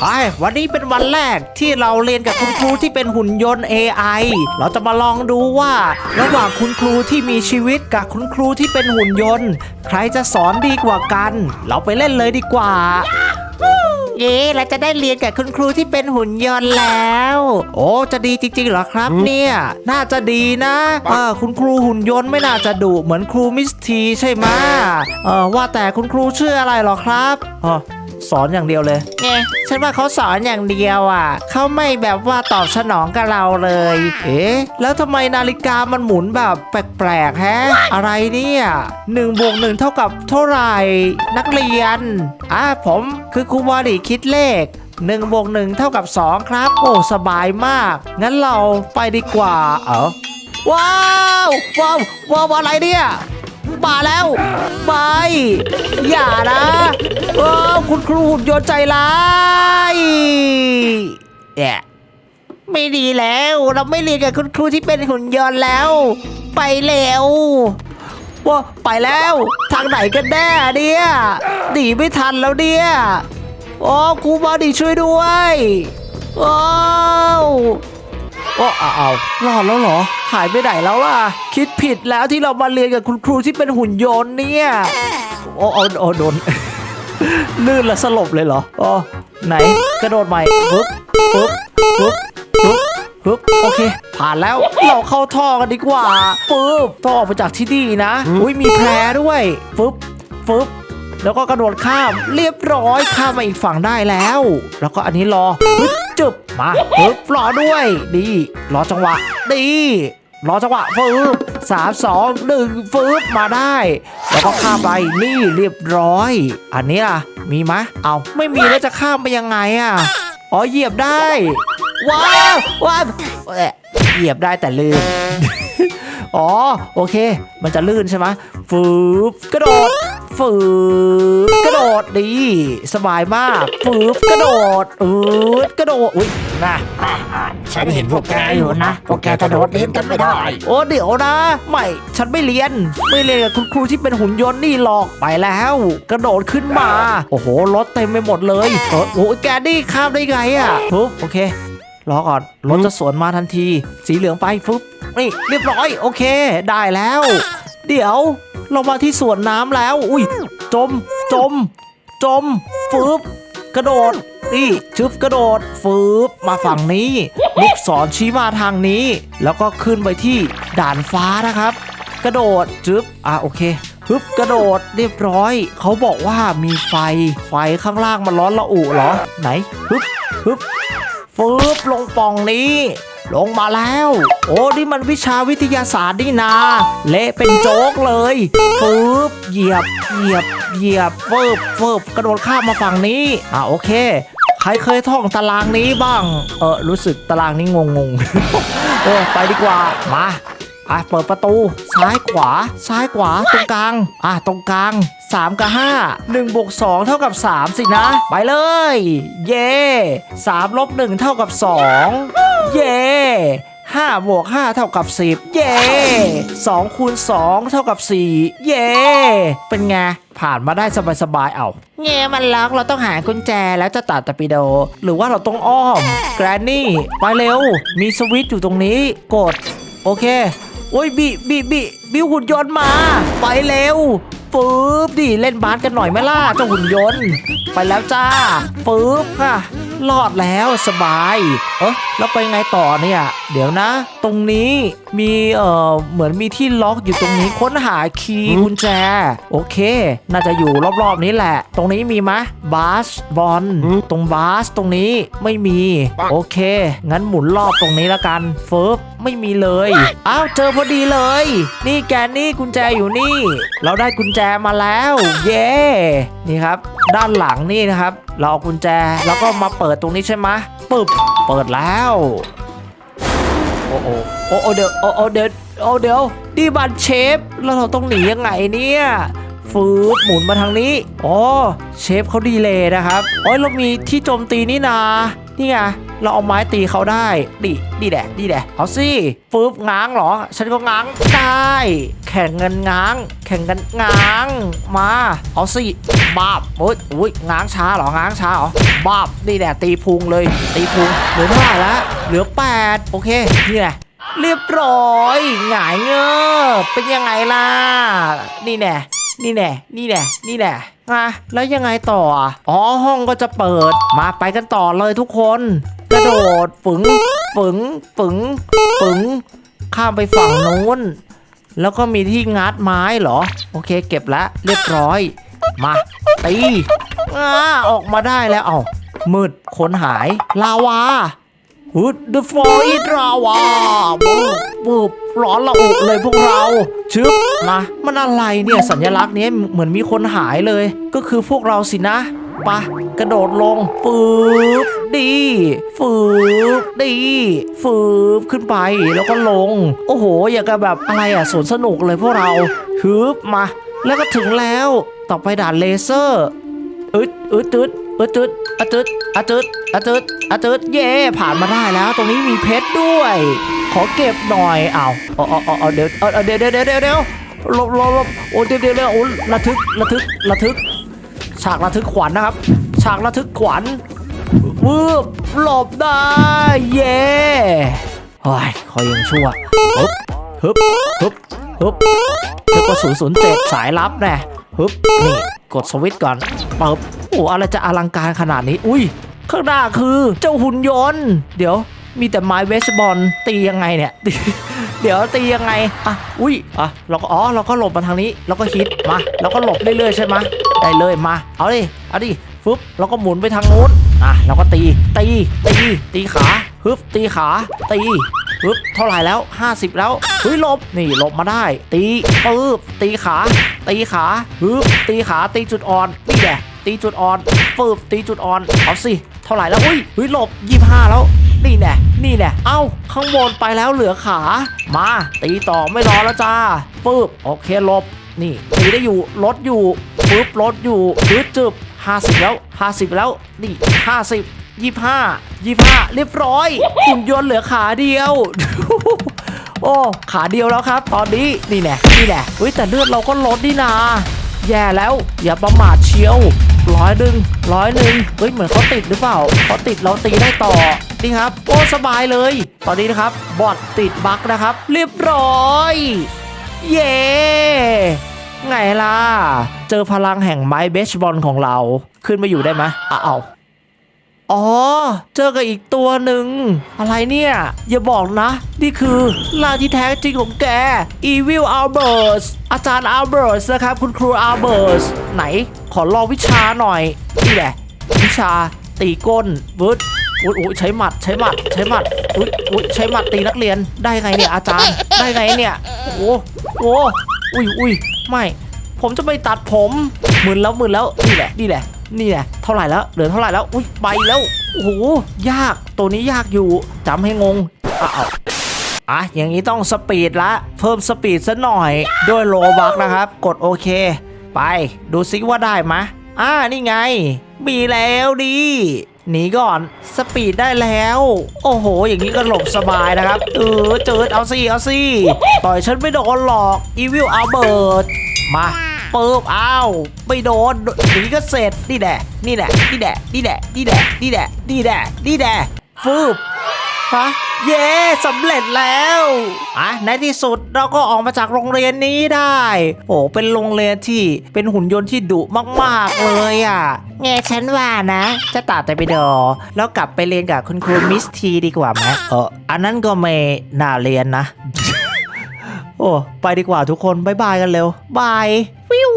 ไปวันนี้เป็นวันแรกที่เราเรียนกับคุณครูที่เป็นหุ่นยนต์ AI เราจะมาลองดูว่า ระหว่างคุณครูที่มีชีวิตกับคุณครูที่เป็นหุ่นยนต์ ใครจะสอนดีกว่ากัน เราไปเล่นเลยดีกว่า เย้เราจะได้เรียนกับคุณครูที่เป็นหุ่นยนต์แล้ว โอ้จะดีจริงๆเหรอครับเนี่ย น่าจะดีนะเออคุณครูหุ่นยนต์ไม่น่าจะดุเหมือนครูมิสทีใช่ไหมเออว่าแต่คุณครูชื่ออะไรเหรอครับอ๋อ สอนอย่างเดียวเลยเอ๊ะฉันว่าเขาสอนอย่างเดียวอะเขาไม่แบบว่าตอบสนองกับเราเลย เอ๊ะแล้วทำไมนาฬิกามันหมุนแบบแปลกๆแฮะ อะไรเนี่ยหนึ่งบวกหนึ่งเท่ากับเท่าไหร่นักเรียนอะผมคือครูบอดีคิดเลข1บวก1เท่ากับ 2 ครับ โอ้ สบายมาก งั้นเราไปดีกว่า เออว้าว ว้าว ว้าว อะไรเนี่ย มาแล้วไปอย่านะว้าวคุณครูหุ่นยนต์ใจร้ายแอะไม่ดีแล้ว เราไม่เรียนกับคุณครูที่เป็นหุ่นยนต์แล้ว ไปเร็วว่าไปแล้ว ทางไหนกันแน่เนี่ยหนีไม่ทันแล้วเนี่ยโอ้ครูบอดีช่วยด้วยโอ้โอ้เอาเอารอดแล้วเหรอ หายไปไหนแล้วล่ะ คิดผิดแล้วที่เรามาเรียนกับคุณครูที่เป็นหุ่นยนต์เนี่ยโอ้โอ้โอ้โดนลื่นแล้วสลบเลยเหรออ๋อไหนกระโดดใหม่ปึ๊บปึ๊บปึ๊บปึ๊บปึ๊บโอเค ผ่านแล้วเราเข้าท่อกันดีกว่าปึ๊บท่อออกมาจากที่นี่นะอุ้ยมีแพรด้วยปึ๊บปึ๊บแล้วก็กระโดดข้ามเรียบร้อยข้ามมาอีกฝั่งได้แล้ว แล้วก็อันนี้รอปึ๊บ จึบมาปึ๊บรอด้วยดีรอจังหวะดีรอจังหวะฟืบสามสองหนึ่งฟืบมาได้ แล้วก็ข้ามไปนี่เรียบร้อย อันนี้ล่ะ มีไหมเอาไม่มีแล้วจะข้ามไปยังไงอะอ๋อเหยียบได้ ว้าวว้าวเหยียบได้แต่ลืม อ๋อโอเค มันจะลื่นใช่ไหมฟืบกระโดดฟืบกระโดดดีสบายมากฟืบกระโดดอืดกระโดดอุ้ยนะฉันเห็นพวกแกอยู่นะ พวกแกกระโดดเล่นกันไม่ได้ โอ้เดี๋ยวนะ ไม่ ฉันไม่เรียน ไม่เรียนกับคุณครูที่เป็นหุ่นยนต์นี่หรอกไปแล้ว กระโดดขึ้นมา โอ้โหรถเต็มไปหมดเลยเออโอ้ยแกนี่ข้ามได้ไงอะปุ๊บโอเครอก่อนรถจะสวนมาทันที สีเหลืองไปฟึบ นี่เรียบร้อย โอเค ได้แล้ว เดี๋ยวเรามาที่สวนน้ำแล้ว อุ้ย จม จม จมฟึบกระโดด นี่ชึบกระโดด ฟืบ มาฝั่งนี้ ลูกศรชี้มาทางนี้ แล้วก็ขึ้นไปที่ด่านฟ้านะครับ กระโดดจึ๊บอะโอเคฮึบกระโดดเรียบร้อย เขาบอกว่ามีไฟ ไฟข้างล่างมันร้อนระอุเหรอ ไหนฮึบฮึบฟืบลงป่องนี้ ลงมาแล้ว โอ้นี่มันวิชาวิทยาศาสตร์นี่นา เละเป็นโจ๊กเลยปึ๊บเหยียบเหยียบเหยียบเฟิบเฟิบกระโดดข้ามมาฝั่งนี้ อะโอเค ใครเคยท่องตารางนี้บ้าง เออรู้สึกตารางนี้งงงๆเออไปดีกว่ามา อะเปิดประตู ซ้ายขวา ซ้ายขวาตรงกลาง อะตรงกลาง 3 กับ 5 1บวก2เท่ากับ 3 สินะ ไปเลย เย่3ลบ1เท่ากับ 2 เย่5บวก5เท่ากับ 10 เย่2คูณ2เท่ากับ 4 เย่เป็นไงผ่านมาได้สบายๆ เอาเง่มันล็อกเราต้องหากุญแจแล้วจะตัดตะปิโด หรือว่าเราต้องอ้อม แกรนนี่ ไปเร็ว มีสวิตช์อยู่ตรงนี้ กด โอเค โอ้ยบิบิบิบิวหุ่นยนต์มา ไปเร็วปึ๊บดิเล่นบาสกันหน่อยไหมล่ะเจ้าหุ่นยนต์ ไปแล้วจ้าปึ๊บค่ะรอดแล้วสบาย เอ๊ะแล้วไปไงต่อเนี่ย เดี๋ยวนะ ตรงนี้มีเอ่อเหมือนมีที่ล็อกอยู่ตรงนี้ค้นหาคีย์กุญแจ โอเค น่าจะอยู่รอบๆนี้แหละ ตรงนี้มีไหมบาสบอลตรงบาสตรงนี้ไม่มี โอเค งั้นหมุนรอบตรงนี้แล้วกันเฟิบ ไม่มีเลย อ้าวเจอพอดีเลย นี่แกนี่กุญแจอยู่นี่ เราได้กุญแจมาแล้ว เย้นี่ครับ ด้านหลังนี่นะครับ เราเอากุญแจแล้วก็มาเปิดตรงนี้ใช่ไหมปึ๊บเปิดแล้ว โอ้โอ้โอ้โอ้เดี๋ยวโอ้โอ้เดี๋ยวโอ้เดี๋ยวนี่บัตรเชฟแล้วเราต้องหนียังไงเนี่ยฟืบหมุนมาทางนี้อ๋อเชฟเขาดีเลยนะครับโอ้ยเรามีที่โจมตีนี่นานี่ไง เราเอาไม้ตีเขาได้ดิดิแดะดิแดะเอาสิฟืบง้างเหรอ ฉันก็ง้างได้ แข่งเงินง้าง แข่งกันง้าง มา เอาสิบาบโอ้ยอุ้ยง้างช้าเหรอง้างช้าเหรอบาบนี่แหละตีพุงเลย ตีพุงเหลือเท่าไหร่ละเหลือ 8 โอเคนี่แหละเรียบร้อยหงายเงือบเป็นยังไงล่ะ นี่แน่นี่แน่นี่แน่นี่แน่อะแล้วยังไงต่ออ๋อห้องก็จะเปิดมาไปกันต่อเลยทุกคน โดดฝึงฝึงฝึงฝึงข้ามไปฝั่งนู้น แล้วก็มีที่งัดไม้เหรอ โอเค เก็บแล้วเรียบร้อย มาตีอ่าออกมาได้แล้ว เอ้ามืดคนหายลาวาฮึด The f o r i t ราวาบุบบุบร้อนละอุเลยพวกเรา ชึบนะมันอะไรเนี่ยสัญลักษณ์นี้เหมือนมีคนหายเลย ก็คือพวกเราสินะ ปะกระโดดลงฟืบดีฟืบดีฟืบขึ้นไปแล้วก็ลง โอ้โห อย่างกับแบบอะไรอะสวนสนุกเลยพวกเราฮึบมา แล้วก็ถึงแล้วต่อไปด่านเลเซอร์อึดอึดตึดอึดตึดอะตึดอึดอึดอึดเย่ผ่านมาได้แล้ว ตรงนี้มีเพชรด้วย ขอเก็บหน่อยเอาเอาเอาเอาเดี๋ยวเอาเอาเดี๋ยวเดี๋ยวเดี๋ยวเดี๋ยวเดี๋ยวหลบหลบหลบโอ้เดี๋ยวเดี๋ยวเดี๋ยวโอ้ระทึกระทึกระทึก ฉากระทึกขวัญนะครับ ฉากระทึกขวัญวืบหลบได้ เย่โอ้ยคอยยังชั่วฮึบฮึบฮึบฮึบฮึบกระสุนศูนย์เจ็ดสายลับแน่ฮึบนี่กดสวิตช์ก่อนปึ๊บโอ้อะไรจะอลังการขนาดนี้ อุ้ย ข้างหน้าคือเจ้าหุ่นยนต์ เดี๋ยวมีแต่ไม้เบสบอลตียังไงเนี่ย เดี๋ยวตียังไง อะ อุ้ย อะ เราก็ อ๋อ เราก็หลบมาทางนี้แล้วก็ฮิต มา เราก็หลบเรื่อยๆใช่ไหม ได้เลยมา เอาดิเอาดิฟึบเราก็หมุนไปทางนู้นอะเราก็ตี ตี ตี ตีขาฮึบตีขา ตีฮึบเท่าไหร่แล้ว 50 แล้วเฮ้ยหลบนี่หลบมาได้ ตีปึ๊บตีขา ตีขาฮึบตีขาตีจุดอ่อนนี่แหละตีจุดอ่อนปึ๊บตีจุดอ่อนเอาสิเท่าไหร่แล้วอุ้ยเฮ้ยหลบ25 แล้วนี่แน่นี่แน่เอ้า ข้างบนไปแล้วเหลือขา มา ตีต่อไม่รอแล้วจ้าปึ๊บโอเคลบ นี่ ตีได้อยู่ลดอยู่ ปึ๊บลดอยู่ปึ๊บจึบ50แล้ว50แล้วนี่50 25 25เรียบร้อยหุ่นยนต์เหลือขาเดียว โอ้ ขาเดียวแล้วครับ ตอนนี้นี่แน่นี่แน่เฮ้ยแต่เลือดเราก็ลดนี่นาแย่แล้ว อย่าประมาทเชียวร้อยหนึ่งร้อยหนึ่งเฮ้ยเหมือนเขาติดหรือเปล่าเขาติดเราตีได้ต่อนี่ครับโอ้สบายเลย ตอนนี้นะครับบอทติดบั๊กนะครับ เรียบร้อย เย้ ไงล่ะ เจอพลังแห่งไม้เบสบอลของเรา ขึ้นมาอยู่ได้ไหมอะเอาอ๋อ เจอกับอีกตัวหนึ่ง อะไรเนี่ย อย่าบอกนะ นี่คือลาที่แท้จริงของแก Evil Albert อาจารย์ Albert นะครับ คุณครู Albert ไหน ขอลองวิชาหน่อย นี่แหละ วิชาตีก้นบึ้ดอุ้ยอุ้ยใช้หมัดใช้หมัดใช้หมัดอุ้ยอุ้ยใช้หมัดตีนักเรียนได้ไงเนี่ยอาจารย์ได้ไงเนี่ย โอ้โหโอ้อุ้ยอุ้ย ไม่ ผมจะไปตัดผมหมื่นแล้วหมื่นแล้วนี่แหละนี่แหละนี่แหละเท่าไหร่แล้วเหลือเท่าไหร่แล้วอุ้ยไปแล้วโอ้โหยากตัวนี้ยากอยู่จำให้งงอ้าวอะอย่างนี้ต้องสปีดละเพิ่มสปีดซะหน่อยด้วยโลบักนะครับ กดโอเค ไป ดูซิว่าได้ไหมอ่านี่ไง มีแล้วดิ หนีก่อนสปีดได้แล้ว โอ้โห อย่างนี้ก็หลบสบายนะครับ เออเจิดเอาสิเอาสิต่อยฉันไม่โดนหรอกอีวิลอัลเบิร์ตมาปึ๊บอ้าวไม่โดนอย่างนี้ก็เสร็จนี่แหละนี่แหละนี่แหละนี่แหละนี่แหละนี่แหละนี่แหละนี่แหละฟืบ ฮะเย้สำเร็จแล้วอะในที่สุดเราก็ออกมาจากโรงเรียนนี้ได้ โอ้เป็นโรงเรียนที่เป็นหุ่นยนต์ที่ดุมากๆเลยอะไงฉันว่านะ จะตัดแต่ไปดอ แล้วกลับไปเรียนกับคุณครูมิสทีดีกว่าไหมเอออันนั้นก็ไม่น่าเรียนนะ โอ้ไปดีกว่าทุกคนบ๊ายบายกันเร็วบายวิว